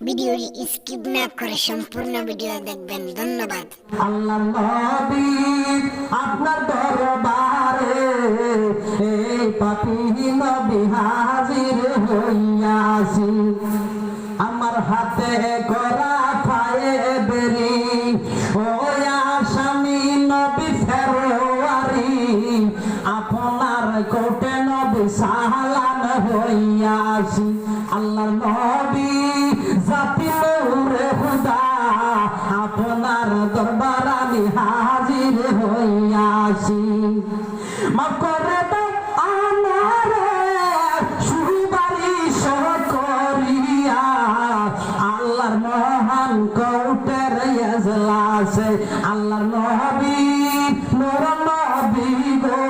ভিডিওটি স্কিপ না করে সম্পূর্ণ ভিডিও দেখবেন। ধন্যবাদ। আল্লাহ আপনার দরবারে আমার হাতে করা পায়ে বেরি ও আসামি নবী ফেরোয়ারি আপনার কোটে নবী সালাম হইয়াছি। আল্লাহ নবী আপনার দরবার আমি হাজির হইয়াছি। মাফ করে আল্লাহর মহান কৌটের এজলাসে, আল্লাহর নবী মোর নবী গো।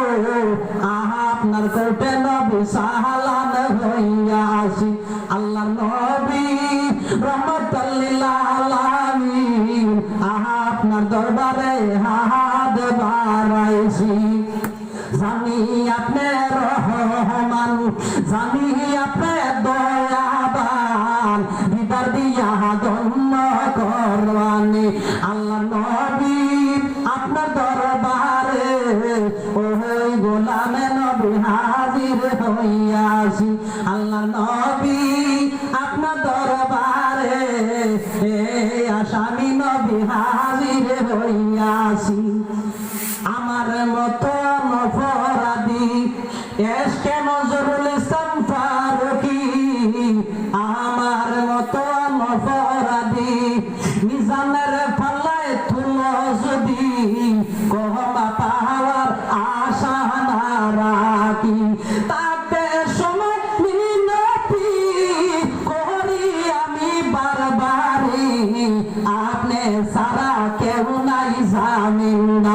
আপনার কৌটে নবী সাহালান হইয়াছি। আপনার দরবারে হাত বাড়াইছি। জানি আপনি রহমান, জানি আপনি দয়াবান। দিদার দিয়া ধন্য করবানি আল্লাহ নবী আপনার দরবারে। ওই গোলামে নবী হাজির হইয়াছি। আল্লাহ নবী আপনার এ আসামি নবী হাজির হইয়াছি। আমার মত নফরাদি এসকে নজরুল ইসলাম ফারুকি। আমার মত নফরাদি নিজামের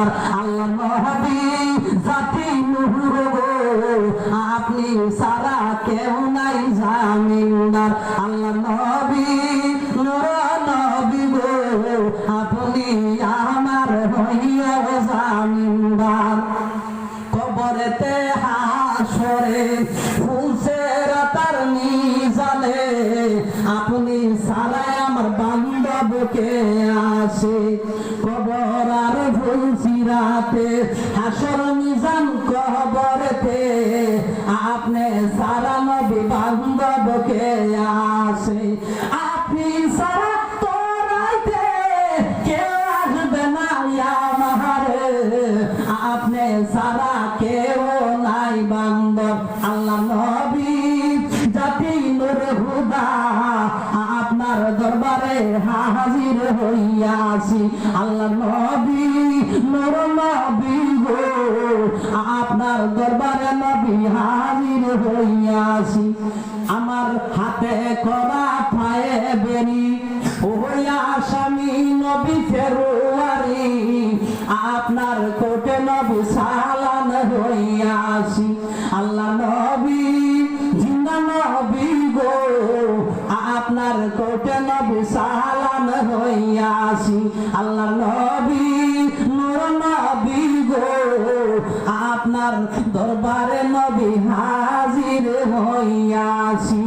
জামিনদার আল্লাহ নবী জাতি নুহুর গো। আপনি সারা কেউ নাই জামিনদার। আল্লাহ নবী নবী গো। আপনি আমার হইয়া জামিনদার। কবরেতে হাসরে ফুলছে রাতার নিজানে আপনি সারাই আমার বান্ধবকে আসে। কবর আর ফুলছি রাতে হাসর নিজান কবরেতে আপনি সারা নবী বান্ধবকে আসে। আপনি সারা তোরাইতে কেউ আসবে না আমারে আপনি সারা কেউ নাই বান্দর আল্লাহ নবী জাতি নূর হুদা, আপনার দরবারে হাজির হইয়াছি। আল্লাহ আপনার দরবারে নবী হইয়াছি। আমার হাতে করা পায়ে বেরি। আসামি নবী ফেরুয়ারি, আপনার কোটে নবী সালান হইয়াছি। আল্লাহ নবী, জিন্দা নবী গো, আপনার কোটে নবী সালান হইয়াছি। আল্লাহ নবী আপনার দরবারে নবী হাজির হইয়াছি।